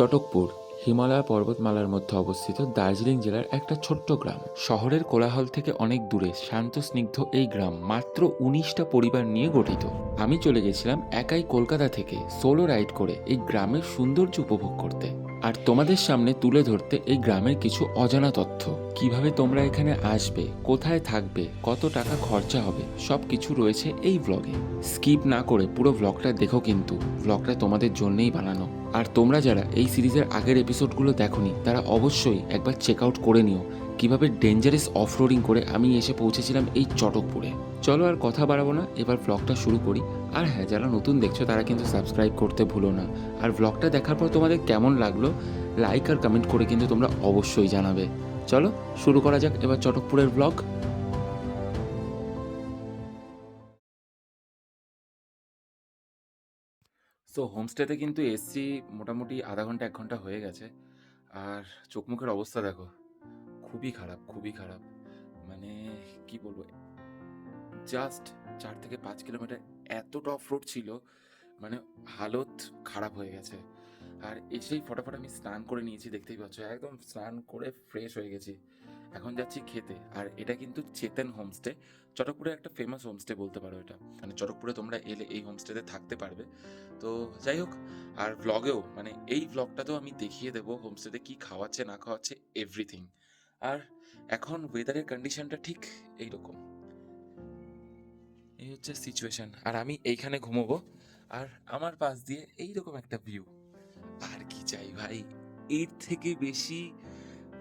চটকপুর, হিমালয় পর্বতমালার মধ্যে অবস্থিত দার্জিলিং জেলার একটা ছোট্ট গ্রাম। শহরের কোলাহল থেকে অনেক দূরে শান্ত স্নিগ্ধ এই গ্রাম মাত্র উনিশটা পরিবার নিয়ে গঠিত। আমি চলে গেছিলাম একাই কলকাতা থেকে সোলো রাইড করে এই গ্রামের সৌন্দর্য উপভোগ করতে। আর তোমাদের সামনে তুলে ধরতে এই গ্রামের কিছু অজানা তথ্য। কীভাবে তোমরা এখানে আসবে, কোথায় থাকবে, কত টাকা খরচা হবে সব কিছু রয়েছে এই ব্লগে স্কিপ না করে পুরো ব্লগটা দেখো কিন্তু। ব্লগটা তোমাদের জন্যেই বানানো। আর তোমরা যারা এই সিরিজের আগের এপিসোডগুলো দেখোনি, তারা অবশ্যই একবার চেক আউট করে নিও। কীভাবে ডেঞ্জারাস অফ রোডিং করে আমি এসে পৌঁছেছিলাম এই চটকপুরে। চলো আর কথা বাড়াবো না, এবার ব্লগটা শুরু করি। আর হ্যাঁ যারা নতুন দেখছ, তারা কিন্তু সাবস্ক্রাইব করতে ভুলো না। আর ব্লগটা দেখার পর তোমাদের কেমন লাগল লাইক আর কমেন্ট করে কিন্তু তোমরা অবশ্যই জানাবে। চলো, শুরু করা যাক এবার চটকপুরের ব্লগ সো হোমস্টেতে কিন্তু এসছি মোটামুটি আধা ঘণ্টা, এক ঘণ্টা হয়ে গেছে। আর চোখ মুখের অবস্থা দেখো, খুবই খারাপ খুবই খারাপ। মানে কি বলব জাস্ট চার থেকে পাঁচ কিলোমিটার এত অফ রোড ছিল মানে হালত খারাপ হয়ে গেছে। আর এসেই ফটাফট আমি স্নান করে নিয়েছি, দেখতেই পাচ্ছ, একদম স্নান করে ফ্রেশ হয়ে গেছি। এখন যাচ্ছি খেতে। আর এটা কিন্তু চেতন হোমস্টে চটকপুরে একটা ফেমাস হোমস্টে বলতে পারো এটা। মানে চটকপুরে তোমরা এলে এই হোমস্টেতে থাকতে পারবে। তো যাই হোক, আর ব্লগেও মানে এই ব্লগটাতেও আমি দেখিয়ে দেবো হোমস্টেতে কি খাওয়াচ্ছে, না খাওয়াচ্ছে এভরিথিং আর এখন ওয়েদারের কন্ডিশনটা ঠিক এইরকম। এই হচ্ছে সিচুয়েশন আর আমি এইখানে ঘুমোবো। আর আমার পাশ দিয়ে এইরকম একটা ভিউ আর কি চাই ভাই? এর থেকে বেশি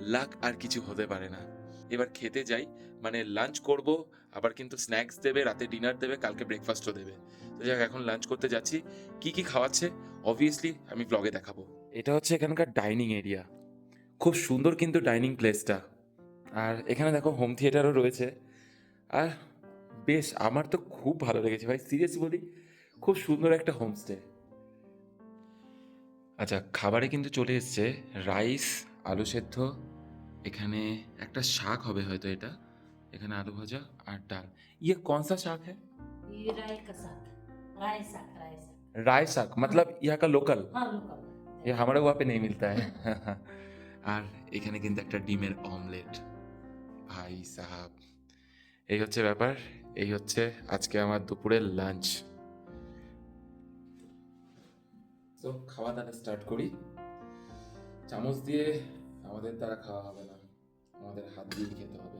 লাক আর কিছু হতে পারে না। এবার খেতে যাই মানে লাঞ্চ করব, আবার কিন্তু স্ন্যাক্স দেবে, রাতে ডিনার দেবে, কালকে ব্রেকফাস্টও দেবে। তো যাক, এখন লাঞ্চ করতে যাচ্ছি। কি কি খাওয়াচ্ছে? অবভিয়াসলি আমি ব্লগে দেখাবো। এটা হচ্ছে এখানকার ডাইনিং এরিয়া খুব সুন্দর কিন্তু ডাইনিং প্লেসটা আর এখানে দেখো হোম থিয়েটারও রয়েছে। আর বেশ, আমার তো খুব ভালো লেগেছে ভাই। সিরিয়াসলি বলি, খুব সুন্দর একটা হোমস্টে আচ্ছা খাবারে কিন্তু চলে এসছে রাইস আলু সেদ্ধ এখানে একটা শাক হবে হয়তো এটা এখানে আলু ভাজা আর ডাল ইয়ে कौन सा শাক है ये राय का साग राय साग राय साग राय শাক मतलब यहाँ का लोकल हाँ लोकल ये हमारे वहाँ पे नहीं मिलता है আর এখানে কিন্তু একটা ডিমের অমলেট ভাই সাহাব এই হচ্ছে ব্যাপার এই হচ্ছে আজকে আমার দুপুরের লাঞ্চ তো খাওয়া দাওয়া স্টার্ট করি চামচ দিয়ে আমাদের দ্বারা খাওয়া হবে না। আমাদের হাত দিয়ে খেতে হবে।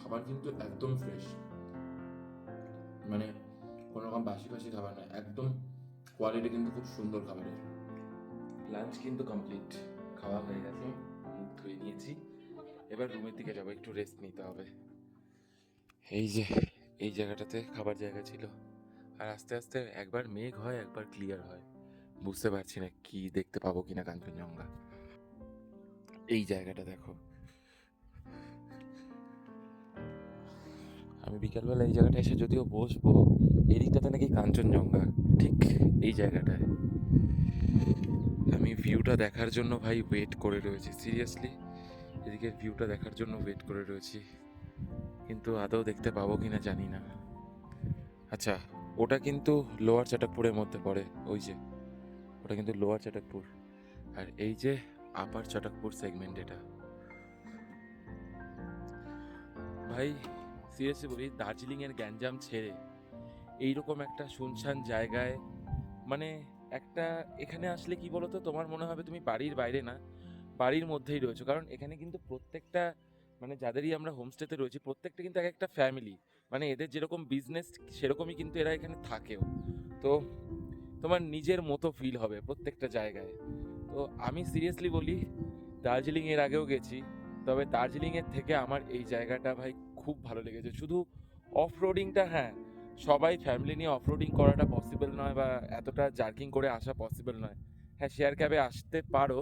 খাবার কিন্তু একদম ফ্রেশ কোনো বাসি ফাসি খাবার না একদম কোয়ালিটি কিন্তু খুব সুন্দর খাবারের। লাঞ্চ কিন্তু কমপ্লিট খাওয়া হয়ে গেছে ধুয়ে নিয়েছি। এবার রুমের দিকে যাব, একটু রেস্ট নিতে হবে। এই যে, এই জায়গাটাতে খাবার জায়গা ছিল। আর আস্তে আস্তে একবার মেঘ হয়, একবার ক্লিয়ার হয়। বুঝতে পারছি না কি দেখতে পাবো কিনা কাঞ্চনজঙ্ঘা। এই জায়গাটা দেখো। আমি বিকালবেলা এই জায়গাটা এসে যদিও বসবো এদিকটাতে নাকি কাঞ্চনজঙ্ঘা, ঠিক এই জায়গাটায়। আমি ভিউটা দেখার জন্য ভাই ওয়েট করে রয়েছি সিরিয়াসলি এদিকের ভিউটা দেখার জন্য ওয়েট করে রয়েছি। কিন্তু আদৌ দেখতে পাবো কি না জানি না। আচ্ছা ওটা কিন্তু লোয়ার চাটকপুরের মধ্যে পড়ে, ওই যে। ওটা কিন্তু লোয়ার চাটকপুর। আর এই যে আপার চাটকপুর সেগমেন্ট এটা। ভাই সিরিয়াসলি বলি, দার্জিলিংয়ের গ্যাঞ্জাম ছেড়ে এইরকম একটা শুনশান জায়গায় মানে একটা, এখানে আসলে কি বলতো? তোমার মনে হবে তুমি বাড়ির বাইরে না, বাড়ির মধ্যেই রয়েছো। কারণ এখানে কিন্তু প্রত্যেকটা মানে যাদেরই আমরা হোমস্টেতে রয়েছি, প্রত্যেকটা কিন্তু এক একটা ফ্যামিলি মানে এদের যেরকম বিজনেস সেরকমই কিন্তু এরা এখানে থাকেও। তো তোমার নিজের মতো ফিল হবে প্রত্যেকটা জায়গায়। তো আমি সিরিয়াসলি বলি, দার্জিলিং এর আগেও গেছি, তবে দার্জিলিংয়ের থেকে আমার এই জায়গাটা ভাই খুব ভালো লেগেছে। শুধু অফ রোডিংটা হ্যাঁ সবাই ফ্যামিলি নিয়ে অফ রোডিং করাটা পসিবল নয় বা এতটা জার্কিং করে আসা পসিবল নয়। হ্যাঁ শেয়ার ক্যাবে আসতে পারো,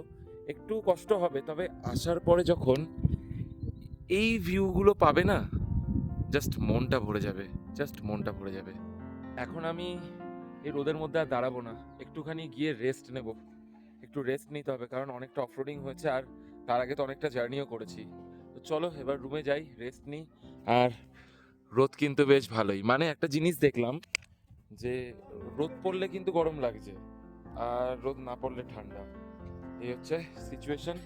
একটু কষ্ট হবে, তবে আসার পরে যখন এই ভিউগুলো পাবে না জাস্ট মনটা ভরে যাবে জাস্ট মনটা ভরে যাবে। এখন আমি এই রোদের মধ্যে আর দাঁড়াবো না, একটুখানি গিয়ে রেস্ট নেব। একটু রেস্ট নিতে হবে, কারণ অনেকটা অফরোডিং হয়েছে আর তার আগে তো অনেকটা জার্নিও করেছি। তো চলো, এবার রুমে যাই রেস্ট নিই। আর রোদ কিন্তু বেশ ভালোই। মানে একটা জিনিস দেখলাম যে, রোদ পড়লে কিন্তু গরম লাগছে, আর রোদ না পড়লে ঠান্ডা। এই হচ্ছে সিচুয়েশন।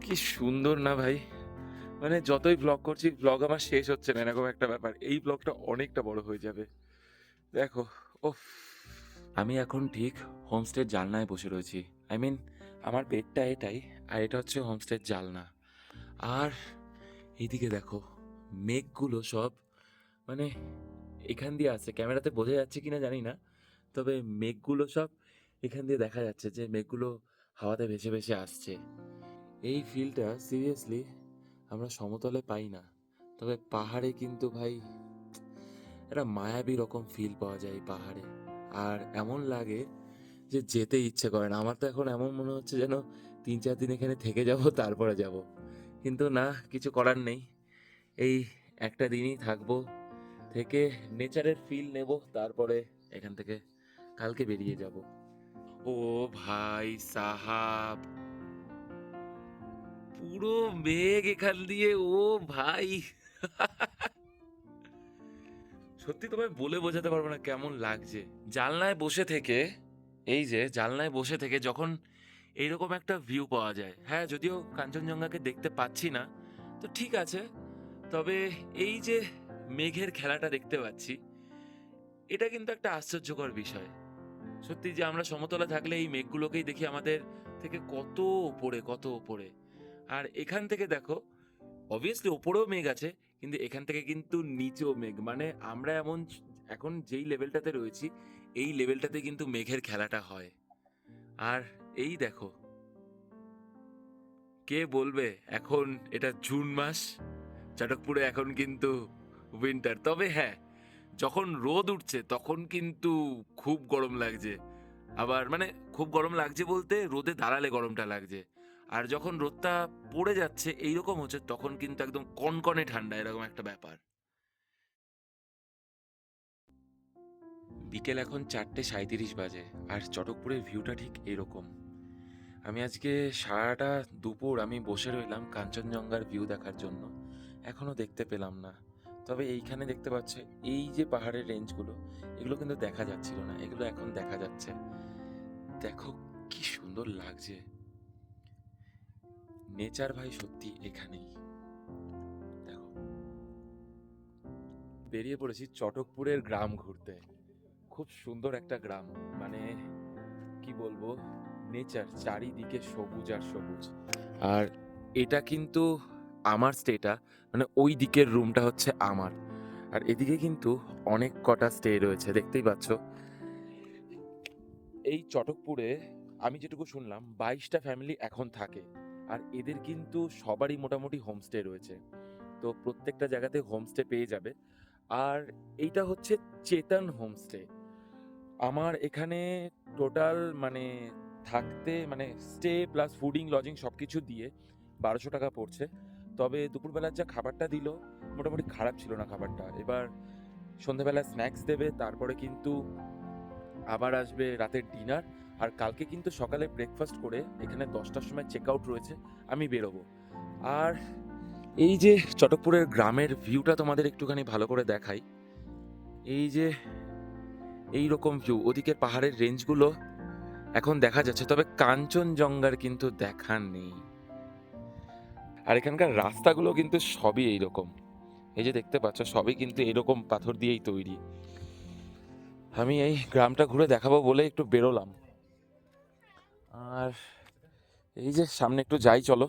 কি সুন্দর না ভাই? মানে যতই ব্লগ করছি ব্লগ আমার শেষ হচ্ছে না, এরকম একটা ব্যাপার। এই ব্লগটা অনেকটা বড় হয়ে যাবে। দেখো ও আমি এখন ঠিক হোমস্টের জালনায় বসে রয়েছি। আই মিন আমার বেডটা এটাই, আর এটা হচ্ছে হোমস্টের জালনা। আর এইদিকে দেখো, মেঘগুলো সব মানে এখান দিয়ে আসছে ক্যামেরাতে বোঝা যাচ্ছে কিনা জানি না, তবে মেঘগুলো সব এখান দিয়ে দেখা যাচ্ছে যে মেঘগুলো হাওয়াতে ভেসে ভেসে আসছে। এই ফিলটা সিরিয়াসলি আমরা সমতলে পাই না, তবে পাহাড়ে কিন্তু ভাই, একটা মায়াবী রকম ফিল পাওয়া যায় পাহাড়ে। আর এমন লাগে যে যেতে ইচ্ছে করে না। আমার তো এখন এমন মনে হচ্ছে যেন তিন চার দিন এখানে থেকে যাব, তারপরে যাব। কিন্তু না, কিছু করার নেই। এই একটা দিনই থাকব, থেকে নেচারের ফিল নেব, তারপরে এখান থেকে কালকে বেরিয়ে যাব। ও ভাই সাহাব! পুরো মেঘ এখান দিয়ে, ও ভাই! সত্যি তোমায় বলে বোঝাতে পারব না কেমন লাগছে। জানলায় বসে থেকে এই যে জানলায় বসে থেকে যখন এইরকম একটা ভিউ পাওয়া যায়। হ্যাঁ যদিও কাঞ্চনজঙ্ঘাকে দেখতে পাচ্ছি না, তো ঠিক আছে। তবে এই যে মেঘের খেলাটা দেখতে পাচ্ছি, এটা কিন্তু একটা আশ্চর্যকর বিষয়। সত্যি যে আমরা সমতলা থাকলে এই মেঘগুলোকেই দেখি আমাদের থেকে কত ওপরে কত ওপরে আর এখান থেকে দেখো অবভিয়াসলি ওপরেও মেঘ আছে, কিন্তু এখান থেকে কিন্তু নিচেও মেঘ। মানে আমরা এমন এখন যেই লেভেলটাতে রয়েছি এই লেভেলটাতে কিন্তু মেঘের খেলাটা হয়। আর এই দেখো। কে বলবে এখন এটা জুন মাস? চটকপুরে এখন কিন্তু উইন্টার তবে হ্যাঁ যখন রোদ উঠছে তখন কিন্তু খুব গরম লাগছে। আবার মানে খুব গরম লাগছে বলতে রোদে দাঁড়ালে গরমটা লাগছে। আর যখন রোদটা পড়ে যাচ্ছে এইরকম হচ্ছে তখন কিন্তু একদম কনকনে ঠান্ডা এরকম একটা ব্যাপার। বিকেল এখন চারটে সাঁইত্রিশ বাজে, আর চটকপুরের ভিউটা ঠিক এরকম। আমি আজকে সারাটা দুপুর আমি বসে রইলাম কাঞ্চনজঙ্ঘার ভিউ দেখার জন্য। এখনও দেখতে পেলাম না। তবে এইখানে দেখতে পাচ্ছে, এই যে পাহাড়ের রেঞ্জগুলো এগুলো কিন্তু দেখা যাচ্ছিল না, এগুলো এখন দেখা যাচ্ছে। দেখো কি সুন্দর লাগছে। নেচার ভাই সত্যি এখানেই। দেখো। বেরিয়ে পড়েছি চটকপুরের গ্রাম ঘুরতে। খুব সুন্দর একটা গ্রাম। মানে কি বলব? নেচার চারিদিকে সবুজ আর সবুজ। আর এটা কিন্তু আমার স্টেটা মানে ওই দিকের রুমটা হচ্ছে আমার। আর এদিকে কিন্তু অনেক কটা স্টে রয়েছে, দেখতেই পাচ্ছ। এই চটকপুরে আমি যেটুকু শুনলাম, বাইশটা ফ্যামিলি এখন থাকে। আর এদের কিন্তু সবারই মোটামুটি হোমস্টে রয়েছে। তো প্রত্যেকটা জায়গাতে হোমস্টে পেয়ে যাবে। আর এইটা হচ্ছে চেতন হোমস্টে আমার এখানে টোটাল মানে থাকতে মানে স্টে প্লাস ফুডিং লজিং সব কিছু দিয়ে বারোশো টাকা পড়ছে। তবে দুপুরবেলার যা খাবারটা দিল, মোটামুটি খারাপ ছিল না খাবারটা। এবার সন্ধেবেলা স্ন্যাক্স দেবে, তারপরে কিন্তু আবার আসবে রাতের ডিনার আর কালকে কিন্তু সকালে ব্রেকফাস্ট করে এখানে দশটার সময় চেক আউট রয়েছে, আমি বেরোবো। আর এই যে চটকপুরের গ্রামের ভিউটা তোমাদের একটুখানি ভালো করে দেখাই। এই যে এই রকম ভিউ ওদিকের পাহাড়ের রেঞ্জগুলো এখন দেখা যাচ্ছে, তবে কাঞ্চনজঙ্ঘার কিন্তু দেখা নেই। আর এখানকার রাস্তাগুলো কিন্তু সবই এইরকম। এই যে দেখতে পাচ্ছ, সবই কিন্তু এরকম পাথর দিয়েই তৈরি। আমি এই গ্রামটা ঘুরে দেখাবো বলে একটু বেরোলাম। আর এই যে সামনে একটু যাই, চলো।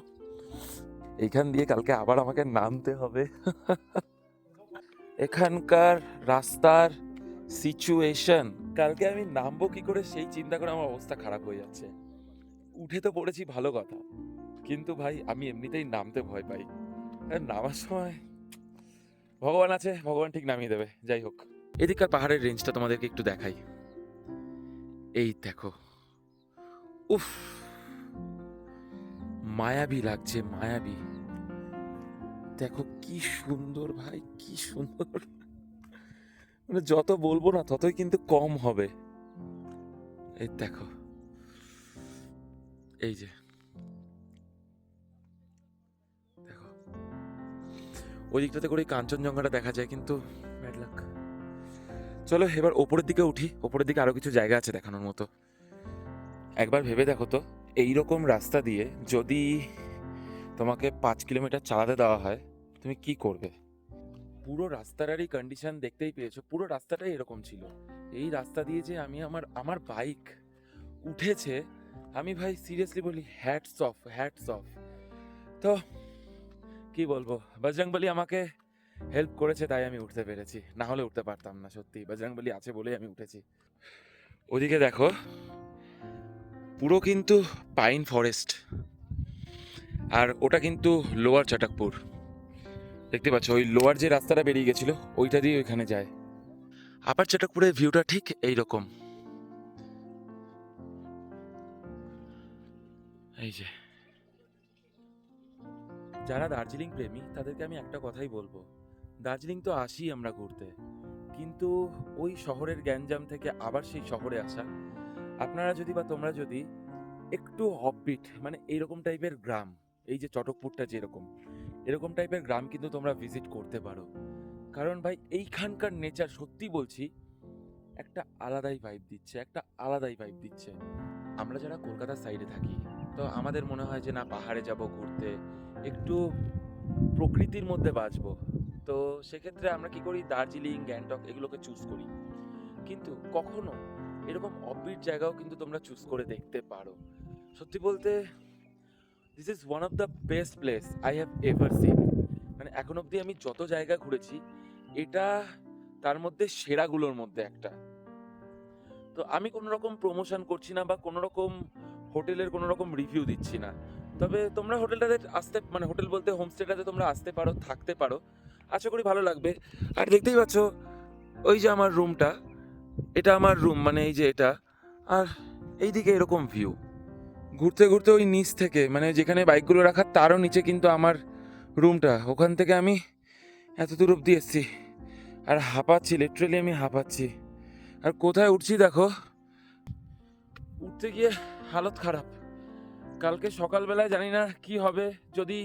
এইখান দিয়ে কালকে আবার আমাকে নামতে হবে। এখানকার রাস্তার সিচুয়েশন কালকে আমি নামবো কি করে সেই চিন্তা করে আমার অবস্থা খারাপ হয়ে যাচ্ছে। উঠে তো পড়েছি ভালো কথা। কিন্তু ভাই, আমি এমনিতেই নামতে ভয় পাই। নামার সময় ভগবান আছে, ভগবান ঠিক নামিয়ে দেবে। যাই হোক, এদিককার পাহাড়ের রেঞ্জটা তোমাদেরকে একটু দেখাই। এই দেখো। উফ! মায়াবী লাগছে, মায়াবী। দেখো কি সুন্দর ভাই, কি সুন্দর। মানে যত বলব না, ততই কিন্তু কম হবে। এই দেখো। এই যে। দেখো। ওই দিকটাতে করে কাঞ্চনজঙ্ঘাটা দেখা যায় কিন্তু চলো এবার ওপরের দিকে উঠি। ওপরের দিকে আরও কিছু জায়গা আছে দেখানোর মতো। একবার ভেবে দেখো তো এই রকম রাস্তা দিয়ে যদি তোমাকে পাঁচ কিলোমিটার চালাতে দেওয়া হয়, তুমি কি করবে? পুরো রাস্তাটারই কন্ডিশন দেখতেই পেয়েছ, পুরো রাস্তাটাই এরকম ছিল। এই রাস্তা দিয়ে যে আমি আমার আমার বাইক উঠেছে, আমি ভাই সিরিয়াসলি বলি হ্যাটস অফ হ্যাটস অফ তো, কি বলব বজরংবলী আমাকে হেল্প করেছে, তাই আমি উঠতে পেরেছি। না হলে উঠতে পারতাম না, সত্যি। বজরংবলী আছে বলেই আমি উঠেছি। ওদিকে দেখো, পুরো কিন্তু পাইন ফরেস্ট আর ওটা কিন্তু লোয়ার চটকপুর দেখতে পাচ্ছ, ওই লোয়ার যে রাস্তাটা বেরিয়ে গেছিল, ওইটা দিয়ে ওইখানে যায়। আপার চটকপুরের ভিউটা ঠিক এই রকম এই যে। যারা দার্জিলিং প্রেমী, তাদেরকে আমি একটা কথাই বলব। দার্জিলিং তো আসি আমরা ঘুরতে, কিন্তু ওই শহরের গ্যাঞ্জাম থেকে আবার সেই শহরে আসা, আপনারা যদি বা তোমরা যদি একটু হববিট মানে এইরকম টাইপের গ্রাম, এই যে চটকপুরটা যেরকম এরকম টাইপের গ্রাম কিন্তু তোমরা ভিজিট করতে পারো। কারণ ভাই, এইখানকার নেচার সত্যি বলছি, একটা আলাদাই ভাইব দিচ্ছে, একটা আলাদাই ভাইব দিচ্ছে। আমরা যারা কলকাতার সাইডে থাকি, তো আমাদের মনে হয় যে না, পাহাড়ে যাব ঘুরতে, একটু প্রকৃতির মধ্যে বাঁচবো। তো সেক্ষেত্রে আমরা কি করি, দার্জিলিং, গ্যাংটক এগুলোকে চুজ করি। কিন্তু কখনো এরকম অফবিট জায়গাও কিন্তু তোমরা চুজ করে দেখতে পারো। সত্যি বলতে this is one of the best place I have ever seen মানে এখন অবধি আমি যত জায়গা ঘুরেছি, এটা তার মধ্যে সেরাগুলোর মধ্যে একটা। তো আমি কোনো রকম প্রমোশন করছি না বা কোনো রকম হোটেলের কোনো রকম রিভিউ দিচ্ছি না। তবে তোমরা হোটেলটাতে আসতে মানে হোটেল বলতে হোমস্টেটাতে তোমরা আসতে পারো, থাকতে পারো। আশা করি ভালো লাগবে। আর দেখতেই পাচ্ছ, ওই যে আমার রুমটা এটা আমার রুম মানে এই যে এটা। আর এইদিকে এরকম ভিউ ঘুরতে ঘুরতে ওই নিচ থেকে মানে যেখানে বাইকগুলো রাখা তারও নিচে কিন্তু আমার রুমটা। ওখান থেকে আমি এত দূর অব্দি এসেছি। আর হাঁপাচ্ছি লিটারেলি আমি হাঁপাচ্ছি। আর কোথায় উঠছি দেখো? উঠতে গিয়ে হালত খারাপ। কালকে সকালবেলায় জানি না কি হবে, যদি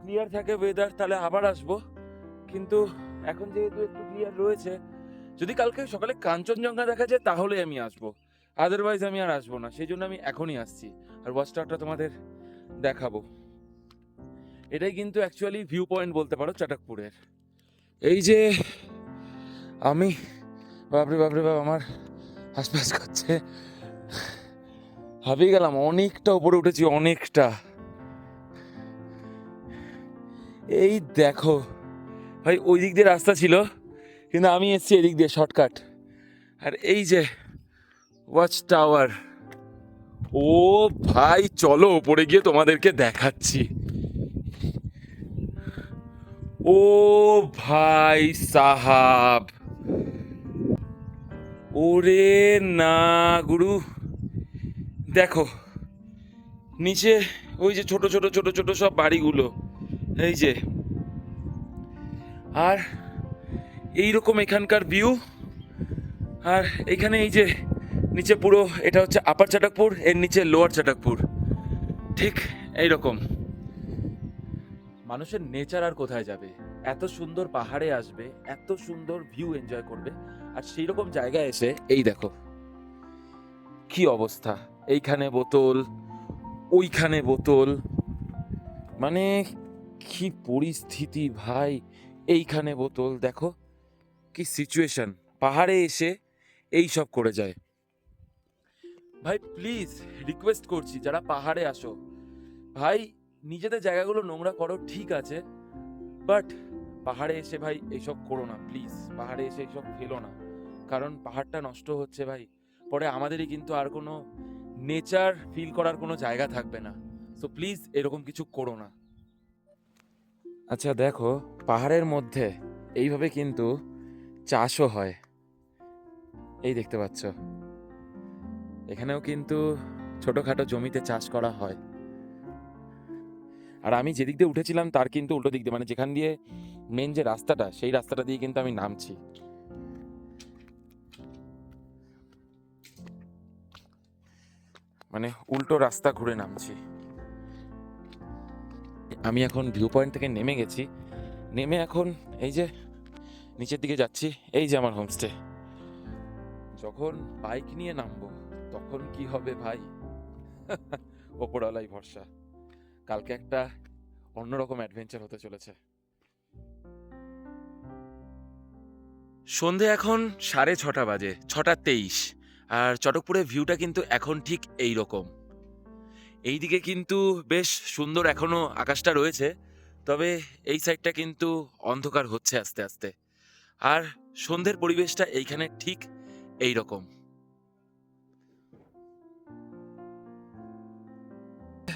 ক্লিয়ার থাকে ওয়েদার তাহলে আবার আসব। কিন্তু এখন যেহেতু একটু ক্লিয়ার রয়েছে, যদি কালকে সকালে কাঞ্চনজঙ্ঘা দেখা যায় তাহলে আমি আসব। আদারওয়াইজ আমি আর আসব না। সেই জন্য আমি এখনই আসছি। আর ওয়াচ টাওয়ারটা তোমাদের দেখাবো। এটাই কিন্তু অ্যাকচুয়ালি ভিউ পয়েন্ট বলতে পারো চটকপুরের এই যে আমি, বাপরে বাপরে, বাপ, আমার আশপাশ করছে। হাবিয়ে গেলাম, অনেকটা উপরে উঠেছি, অনেকটা। এই দেখো, ভাই, ওই দিক দিয়ে রাস্তা ছিল, কিন্তু আমি এসেছি এদিক দিয়ে শর্টকাট আর এই যে ওয়াচ টাওয়ার ও ভাই, চলো ওপরে গিয়ে তোমাদেরকে দেখাচ্ছি। ও ভাই সাহাব। ওরে না গুরু। দেখো, নিচে ওই যে ছোট ছোট ছোট ছোট সব বাড়িগুলো। এই যে। আর এইরকম এখানকার ভিউ আর এখানে এই যে নিচে পুরো, এটা হচ্ছে আপার চাটকপুর এর নিচে লোয়ার চাটকপুর ঠিক এই রকম মানুষের নেচার আর কোথায় যাবে? এত সুন্দর পাহাড়ে আসবে, এত সুন্দর ভিউ এনজয় করবে, আর সেই রকম জায়গায় এসে, এই দেখো। কি অবস্থা? এইখানে বোতল, ওইখানে বোতল। মানে কি পরিস্থিতি ভাই, এইখানে বোতল। দেখো, কি সিচুয়েশন পাহাড়ে এসে এই সব করে যায়। ভাই প্লিজ রিকোয়েস্ট করছি, যারা পাহাড়ে আসো। ভাই, নিজেদের জায়গাগুলো নোংরা করো, ঠিক আছে। বাট পাহাড়ে এসে ভাই এইসব করো না প্লিজ পাহাড়ে এসে এইসব ফেলো না। কারণ পাহাড়টা নষ্ট হচ্ছে ভাই। পরে আমাদেরই কিন্তু আর কোনো নেচার ফিল করার কোনো জায়গা থাকবে না। সো প্লিজ এরকম কিছু করো না। আচ্ছা দেখো, পাহাড়ের মধ্যে এইভাবে কিন্তু চাষও হয়। এই দেখতে পাচ্ছ। এখানেও কিন্তু ছোটোখাটো জমিতে চাষ করা হয়। আর আমি যেদিক দিয়ে উঠেছিলাম, তার কিন্তু উল্টো দিক দিয়ে মানে যেখান দিয়ে মেন যে রাস্তাটা, সেই রাস্তাটা দিয়ে কিন্তু আমি নামছি। মানে উল্টো রাস্তা ঘুরে নামছি। আমি এখন ভিউ পয়েন্ট থেকে নেমে গেছি। নেমে এখন এই যে নিচের দিকে যাচ্ছি, এই যে আমার হোমস্টে যখন বাইক নিয়ে নামবো তখন কি হবে ভাই? ওপরওয়ালাই ভরসা। কালকে একটা অন্যরকম অ্যাডভেঞ্চার হতে চলেছে। সন্ধে এখন সাড়ে ছটা বাজে, ছটা তেইশ। আর চটকপুরের ভিউটা কিন্তু এখন ঠিক এই রকম এইদিকে কিন্তু বেশ সুন্দর এখনও আকাশটা রয়েছে, তবে এই সাইডটা কিন্তু অন্ধকার হচ্ছে আস্তে আস্তে। আর সন্ধ্যের পরিবেশটা এইখানে ঠিক এই রকম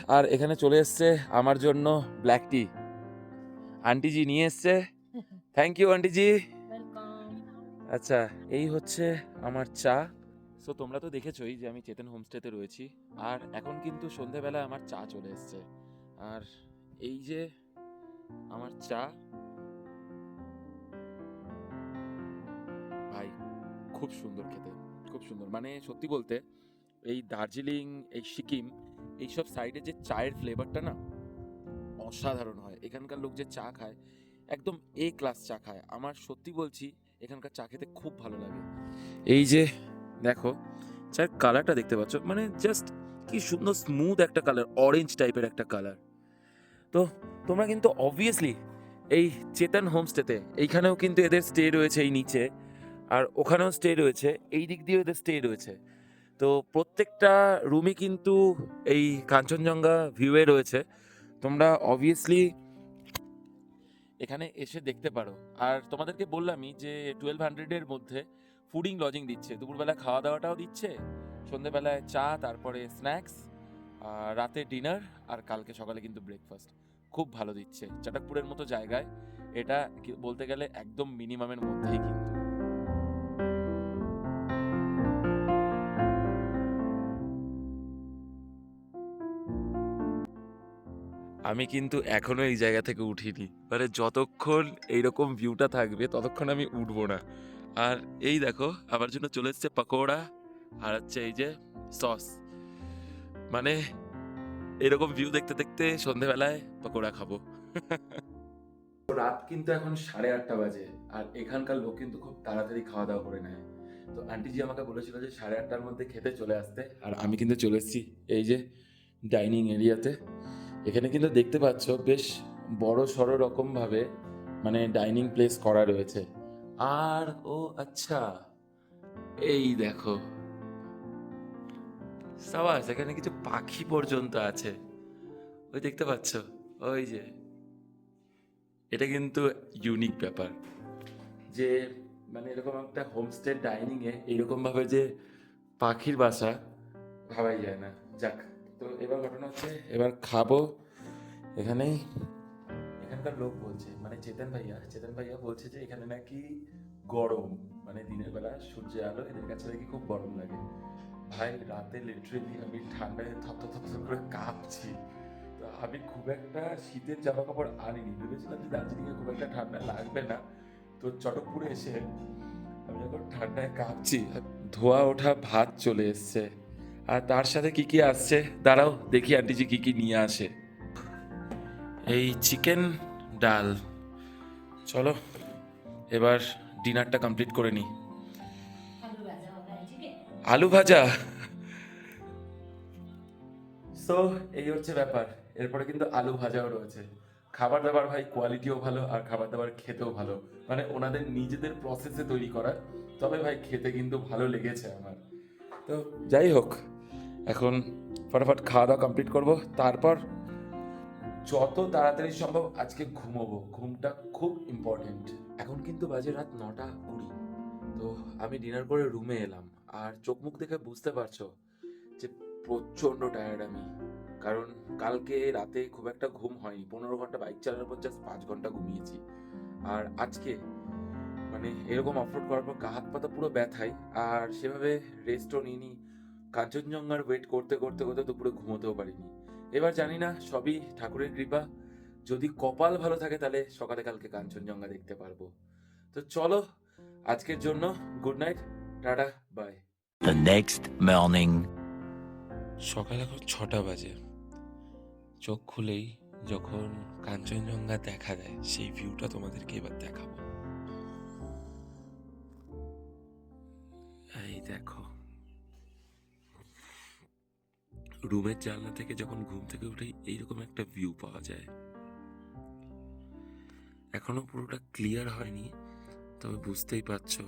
আর এখানে চলে এসছে আমার জন্য ব্ল্যাক টি আন্টিজি নিয়ে এসছে। থ্যাংক ইউ আন্টিজি আচ্ছা এই হচ্ছে আমার চা। সো তোমরা তো দেখেছোই যে আমি চেতন হোমস্টেতে রয়েছি। আর এখন কিন্তু সন্ধেবেলা আমার চা চলে এসছে। আর এই যে আমার চা। ভাই খুব সুন্দর খেতে। খুব সুন্দর। মানে সত্যি বলতে এই দার্জিলিং এই সিকিম এইসব সাইডে যে চায়ের ফ্লেভারটা না অসাধারণ হয়। এখানকার লোক যে চা খায়, একদম এ ক্লাস চা খায়। আমার সত্যি বলছি, এখানকার চা খেতে খুব ভালো লাগে। এই যে দেখো, চায়ের কালারটা দেখতে পাচ্ছ মানে জাস্ট কি সুন্দর স্মুথ একটা কালার অরেঞ্জ টাইপের একটা কালার তো তোমরা কিন্তু অবভিয়াসলি এই চেতন হোমস্টেতে এইখানেও কিন্তু এদের স্টে রয়েছে এই নিচে, আর ওখানেও স্টে রয়েছে, এই দিক দিয়েও এদের স্টে রয়েছে। তো প্রত্যেকটা রুমই কিন্তু এই কাঞ্চনজঙ্ঘা ভিউয়ে রয়েছে। তোমরা অবভিয়াসলি এখানে এসে দেখতে পারো। আর তোমাদেরকে বললামই যে টুয়েলভ হান্ড্রেডের মধ্যে ফুডিং লজিং দিচ্ছে। দুপুরবেলা খাওয়া দাওয়াটাও দিচ্ছে, সন্ধেবেলায় চা, তারপরে স্ন্যাক্স রাতে ডিনার আর কালকে সকালে কিন্তু ব্রেকফাস্ট খুব ভালো দিচ্ছে। চটকপুরের মতো জায়গায় এটা বলতে গেলে একদম মিনিমামের মধ্যেই কিন্তু। আমি কিন্তু এখনও এই জায়গা থেকে উঠিনি। মানে যতক্ষণ এইরকম ভিউটা থাকবে, ততক্ষণ আমি উঠবো না। আর এই দেখো, আমার জন্য চলে এসছে পকোড়া, আর হচ্ছে এই যে সস মানে এরকম ভিউ দেখতে দেখতে সন্ধেবেলায় পকোড়া খাব। রাত কিন্তু এখন সাড়ে আটটা বাজে, আর এখানকার লোক কিন্তু খুব তাড়াতাড়ি খাওয়া দাওয়া করে নেয়। তো আন্টিজি আমাকে বলেছিল যে সাড়ে আটটার মধ্যে খেতে চলে আসতে, আর আমি কিন্তু চলে এসেছি এই যে ডাইনিং এরিয়াতে এখানে কিন্তু দেখতে পাচ্ছ বেশ বড় সড়ো রকমভাবে মানে ডাইনিং প্লেস করা রয়েছে। আর, ও আচ্ছা এই দেখো। সাবাস, এখানে কিছু পাখি পর্যন্ত আছে। ওই দেখতে পাচ্ছ? ওই যে। এটা কিন্তু ইউনিক ব্যাপার। যে মানে এরকম একটা হোমস্টে ডাইনিং এ এইরকম ভাবে যে পাখির বাসা, ভাবাই যায় না। যাক। তো এবার ঘটনা হচ্ছে, এবার খাব এখানেই এখানকার লোক বলছে মানে চেতন ভাইয়া চেতন ভাইয়া বলছে যে এখানে নাকি গরম মানে দিনের বেলা সূর্যের আলো, এদের কাছে নাকি খুব গরম লাগে। ভাই, রাতে লিটারেলি আমি ঠান্ডায় থপ থপ করে কাঁপছি। তো আমি খুব একটা শীতের জামা কাপড় আনিনি, ভেবেছিলাম যে দার্জিলিংয়ে খুব একটা ঠান্ডা লাগবে না। তো চটকপুরে এসে আমি যখন ঠান্ডায় কাঁপছি, ধোয়া ওঠা ভাত চলে এসছে। আর তার সাথে কি কি আসছে? দাঁড়াও, দেখি আন্টিজি কি কি নিয়ে আসে। এই চিকেন ডাল। চলো, এবার ডিনারটা কমপ্লিট করে নিই আলু ভাজা সো এই হচ্ছে ব্যাপার। এরপরে কিন্তু আলু ভাজাও রয়েছে। খাবার দাবার ভাই কোয়ালিটিও ভালো আর খাবার দাবার খেতেও ভালো। মানে ওনাদের নিজেদের প্রসেসে তৈরি করা। তবে ভাই, খেতে কিন্তু ভালো লেগেছে আমার। তো যাই হোক এখন ফটাফট খাওয়া দাওয়া কমপ্লিট করব। তারপর যত তাড়াতাড়ি সম্ভব আজকে ঘুমোবো। ঘুমটা খুব ইম্পর্টেন্ট এখন কিন্তু বাজে রাত নটা কুড়ি। তো আমি ডিনার করে রুমে এলাম। আর চোখ মুখ দেখে বুঝতে পারছ যে প্রচণ্ড টায়ার্ড আমি। কারণ কালকে রাতে খুব একটা ঘুম হয়নি। পনেরো ঘণ্টা বাইক চালানোর পর জাস্ট পাঁচ ঘণ্টা ঘুমিয়েছি। আর আজকে মানে এরকম অফরোড করার পর গা হাত পাতা পুরো ব্যথায় আর সেভাবে রেস্টও নিইনি। কাঞ্চনজঙ্ঘার ওয়েট করতে করতে করতে দুপুরে ঘুমোতেও পারিনি। এবার জানি না সবই ঠাকুরের কৃপা। যদি কপাল ভালো থাকে তাহলে সকালে কালকে কাঞ্চনজঙ্ঘা দেখতে পারব। তো চলো আজকের জন্য good night tata bye The next morning. সকাল এখন ছটা বাজে। চোখ খুলেই যখন কাঞ্চনজঙ্ঘা দেখা দেয় সেই ভিউটা তোমাদেরকে এবার দেখাবো। এই দেখো। রুমের জানলা থেকে যখন ঘুম থেকে উঠে এইরকম একটা ভিউ পাওয়া যায়। এখনও পুরোটা ক্লিয়ার হয়নি, তবে বুঝতেই পারছ।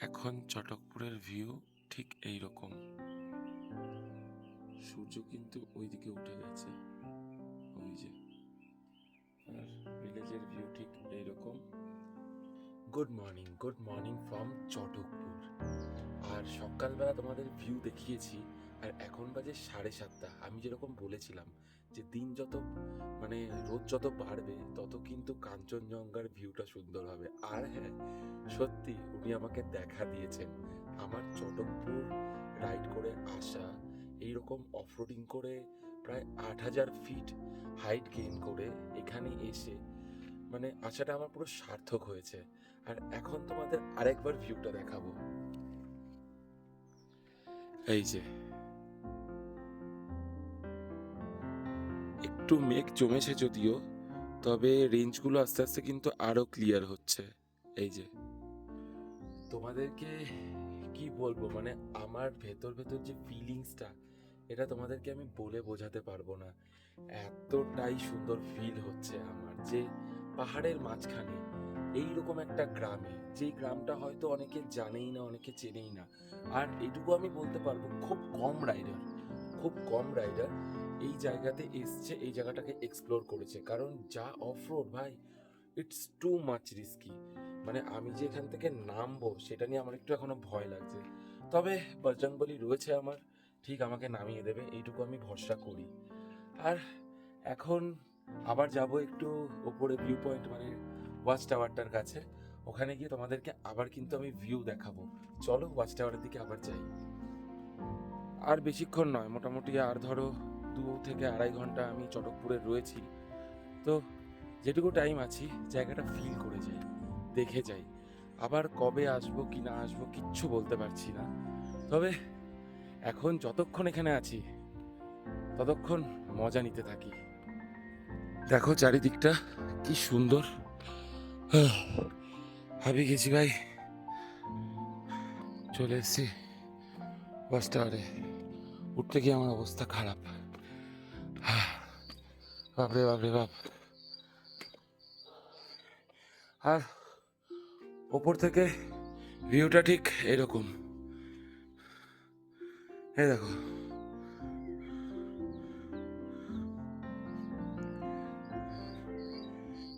এখন চটকপুরের ভিউ ঠিক এই রকম সূর্য কিন্তু ওইদিকে উঠে গেছে। ওই যে। আর ভিলেজের ভিউ ঠিক এইরকম। Good morning good morning from Chatakpur আর সকালবেলা তোমাদের ভিউ দেখিয়েছি, আর এখন বাজে সাড়ে সাতটা। আমি যেরকম বলেছিলাম যে দিন যত মানে রোদ যত বাড়বে, তত কিন্তু কাঞ্চনজঙ্ঘার ভিউটা সুন্দর হবে। আর হ্যাঁ সত্যি, উনি আমাকে দেখা দিয়েছেন। আমার চটকপুর রাইড করে আসা এইরকম অফরোডিং করে প্রায় আট হাজার ফিট হাইট গেইন করে এখানে এসে মানে আসাটা আমার পুরো সার্থক হয়েছে। আর এখন তোমাদের আরেকবার ভিউটা দেখাবো। এই যে। একটু মেঘ জমেছে যদিও, তবে রেঞ্জগুলো আস্তে আস্তে কিন্তু আরও ক্লিয়ার হচ্ছে। এই যে। তোমাদেরকে কি বলব? মানে আমার ভেতর ভেতর যে ফিলিংসটা এটা তোমাদেরকে আমি বলে বোঝাতে পারব না। এতটাই সুন্দর ফিল হচ্ছে আমার যে পাহাড়ের মাঝখানে এইরকম একটা গ্রামে, যেই গ্রামটা হয়তো অনেকে জানেই না, অনেকে চেনেই না। আর এটুকু আমি বলতে পারব, খুব কম রাইডার খুব কম রাইডার এই জায়গাতে এসছে, এই জায়গাটাকে এক্সপ্লোর করেছে। কারণ যা অফ রোড ভাই ইটস টু মাচ রিস্কি মানে আমি যে এখান থেকে নামবো, সেটা নিয়ে আমার একটু এখনও ভয় লাগছে। তবে বজরংবলী রয়েছে আমার। ঠিক আমাকে নামিয়ে দেবে, এইটুকু আমি ভরসা করি। আর এখন আবার যাব একটু ওপরে ভিউ পয়েন্ট মানে ওয়াচ টাওয়ারটার কাছে। ওখানে গিয়ে তোমাদেরকে আবার কিন্তু আমি ভিউ দেখাবো। চলো ওয়াচ টাওয়ারের দিকে আবার যাই। আর বেশিক্ষণ নয়, মোটামুটি আর ধরো দু থেকে আড়াই ঘণ্টা আমি চটকপুরে রয়েছি। তো যেটুকু টাইম আছি, জায়গাটা ফিল করে যাই, দেখে যাই। আবার কবে আসব, কি না আসব, কিচ্ছু বলতে পারছি না। তবে এখন যতক্ষণ এখানে আছি, ততক্ষণ মজা নিতে থাকি। দেখো চারিদিকটা কি সুন্দর। ভাবি গেছি ভাই। চলে এসছি বাস টাওয়ারে উঠতে গিয়ে আমার অবস্থা খারাপ। বাপরে বাপরে বাপ আর ওপর থেকে ভিউটা ঠিক এরকম। এই দেখো।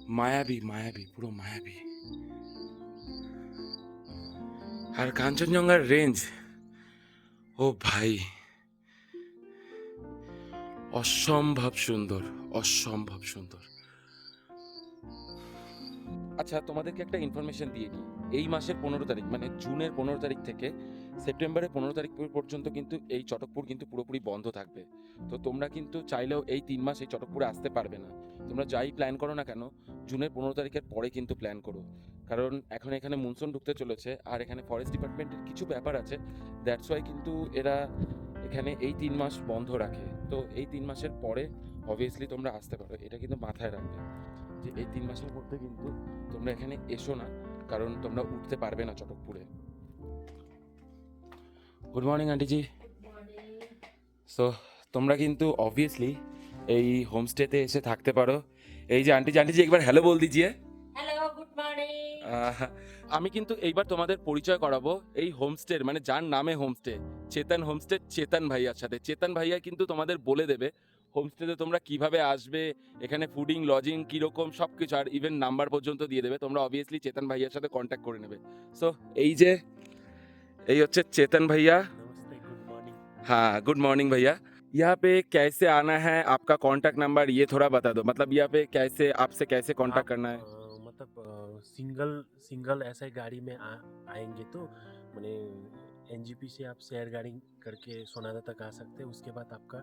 মায়াবী মায়াবী, পুরো মায়াবী। আর কাঞ্চনজঙ্ঘার রেঞ্জ ও ভাই। অসম্ভব সুন্দর অসম্ভব সুন্দর। আচ্ছা তোমাদেরকে একটা ইনফরমেশন দিয়ে দিই। এই মাসের পনেরো তারিখ মানে জুনের পনেরো তারিখ থেকে সেপ্টেম্বরের পনেরো তারিখ পর্যন্ত কিন্তু এই চটকপুর কিন্তু পুরোপুরি বন্ধ থাকবে। তো তোমরা কিন্তু চাইলেও এই তিন মাস এই চটকপুরে আসতে পারবে না। তোমরা যাই প্ল্যান করো না কেন, জুনের পনেরো তারিখের পরে কিন্তু প্ল্যান করো। কারণ এখন এখানে মুনসুন ঢুকতে চলেছে, আর এখানে ফরেস্ট ডিপার্টমেন্টের কিছু ব্যাপার আছে দ্যাটস ওয়াই কিন্তু এরা এখানে এই তিন মাস বন্ধ রাখে। তো এই তিন মাসের পরে অবভিয়াসলি তোমরা আসতে পারো, এটা কিন্তু মাথায় রাখবে। যে এই তিন মাসের মধ্যে কিন্তু তোমরা এখানে এসো না, কারণ তোমরা উঠতে পারবে না চটকপুরে। গুড মর্নিং আন্টিজি সো তোমরা কিন্তু অবভিয়াসলি এই হোমস্টেতে এসে থাকতে পারো। এই যে আন্টি আন্টিজি একবার হ্যালো বল দিজিয়ে। হ্যালো গুড মর্নিং আমি কিন্তু এইবার তোমাদের পরিচয় করাবো। এই হোমস্টের মানে যার নামে হোমস্টে চেতন হোমস্টে চেতন ভাইয়ার সাথে। চেতন ভাইয়া কিন্তু তোমাদের বলে দেবে হোমস্টেতে তোমরা কীভাবে আসবে এখানে ফুডিং লজিং কীরকম সব কিছু আর ইভেন নাম্বার পর্যন্ত দিয়ে দেবে। তোমরা অবভিয়াসলি চেতন ভাইয়ার সাথে কন্ট্যাক্ট করে নেবে। সো এই যে এই হচ্ছে চেতন ভাইয়া নমস্তে গুড মর্নিং হ্যাঁ গুড মর্নিং ভাইয়া यहाँ पे कैसे आना है आपका कांटेक्ट नंबर ये थोड़ा बता दो मतलब यहाँ पे कैसे आपसे कैसे कांटेक्ट आप, करना है अ, मतलब सिंगल सिंगल ऐसे गाड़ी में आ, आएंगे तो मैंने एनजीपी से आप शेयर गाड़ी करके सोनादा तक आ सकते हैं उसके बाद आपका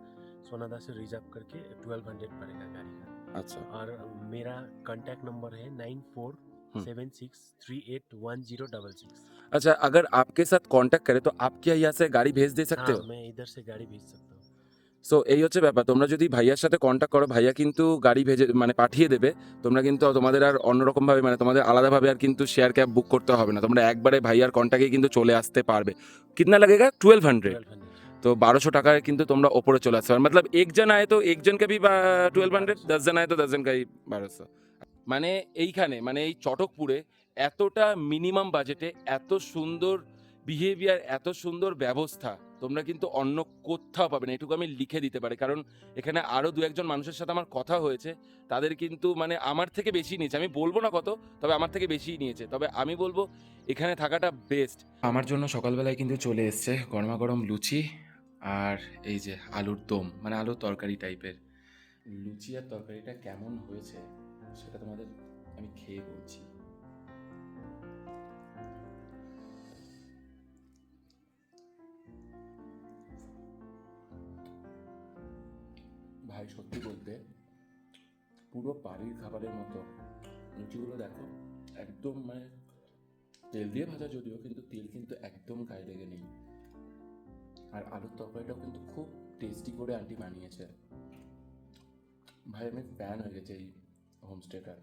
सोनादा से रिजर्व करके ट्वेल्व हंड्रेड पड़ेगा गाड़ी का अच्छा और मेरा कांटेक्ट नंबर है nine four seven six three eight one zero double six अच्छा अगर आपके साथ कांटेक्ट करे तो आप क्या यहाँ से गाड़ी भेज दे सकते हाँ हो मैं इधर से गाड़ी भेज सकता हूँ সো এই হচ্ছে ব্যাপার তোমরা যদি ভাইয়ার সাথে কন্ট্যাক্ট করো ভাইয়া কিন্তু গাড়ি ভেজে মানে পাঠিয়ে দেবে তোমরা কিন্তু তোমাদের আর অন্যরকম ভাবে মানে তোমাদের আলাদাভাবে আর কিন্তু শেয়ার ক্যাব বুক করতে হবে না তোমরা একবারে ভাইয়ার কন্ট্যাক্টে কিন্তু চলে আসতে পারবে কিতনা लगेगा ट्वेल्व हंड्रेड ट्वेल्व हंड्रेड তো বারোশো টাকায় কিন্তু তোমরা ওপরে চলে আসতে পারো মতলব এক জন আয় তো এক জনকে ভি টুয়েলভ হান্ড্রেড দশ জন আয় তো দশ জনকে বারোশো মানে এইখানে মানে এই চটকপুরে এতটা মিনিমাম বাজেটে এত সুন্দর বিহেভিয়ার এত সুন্দর ব্যবস্থা, তোমরা কিন্তু অন্য কোথাও পাবে না। এটুকু আমি লিখে দিতে পারি, কারণ এখানে আরও দু একজন মানুষের সাথে আমার কথা হয়েছে। তাদের কিন্তু মানে আমার থেকে বেশি নিয়েছে। আমি বলব না কত, তবে আমার থেকে বেশি নিয়েছে। তবে আমি বলব, এখানে থাকাটা বেস্ট আমার জন্য সকালবেলায় কিন্তু চলে এসছে গরমা গরম লুচি আর এই যে আলুর দম মানে আলুর তরকারি টাইপের লুচি আর তরকারিটা কেমন হয়েছে, সেটা তোমাদের আমি খেয়ে বলছি। ভাই, সত্যি বলতে পুরো বাড়ির খাবারের মতো। লুচিগুলো দেখো, একদম মানে তেল দিয়ে ভাজা যদিও, কিন্তু তেল কিন্তু একদম গায়ে লেগে নেই। আর আলুর তরকারিটাও কিন্তু খুব টেস্টি করে আন্টি বানিয়েছে। ভাই, আমি ফ্যান হয়ে গেছে এই হোমস্টেটার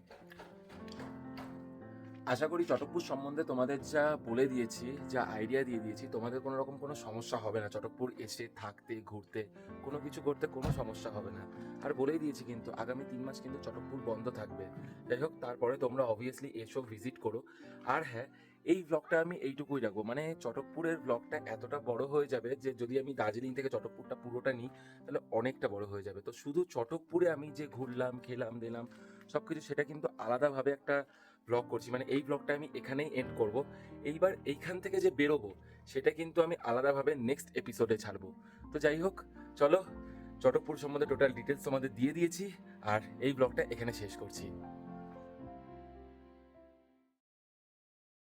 আশা করি চটকপুর সম্বন্ধে তোমাদের যা বলে দিয়েছি, যা আইডিয়া দিয়ে দিয়েছি, তোমাদের কোনো রকম কোনো সমস্যা হবে না। চটকপুর এসে থাকতে, ঘুরতে, কোনো কিছু করতে কোনো সমস্যা হবে না। আর বলেই দিয়েছি কিন্তু, আগামী তিন মাস কিন্তু চটকপুর বন্ধ থাকবে। যাই হোক, তারপরে তোমরা অবভিয়াসলি এসো ভিজিট করো। আর হ্যাঁ এই ব্লগটা আমি এইটুকুই রাখব। মানে চটকপুরের ব্লগটা এতটা বড় হয়ে যাবে যে, যদি আমি দার্জিলিং থেকে চটকপুরটা পুরোটা নিই, তাহলে অনেকটা বড় হয়ে যাবে। তো শুধু চটকপুরে আমি যে ঘুরলাম, খেলাম, দিলাম সব কিছু সেটা কিন্তু আলাদাভাবে একটা ব্লগ করছি মানে এই ব্লগটা আমি এখানেই এন্ড করব। এইবার এইখান থেকে যে বেরোবো, সেটা কিন্তু আমি আলাদাভাবে নেক্সট এপিসোডে ছাড়বো। তো যাই হোক, চলো, চটকপুর সম্বন্ধে টোটাল ডিটেলস তোমাদের দিয়ে দিয়েছি, আর এই ব্লগটা এখানে শেষ করছি।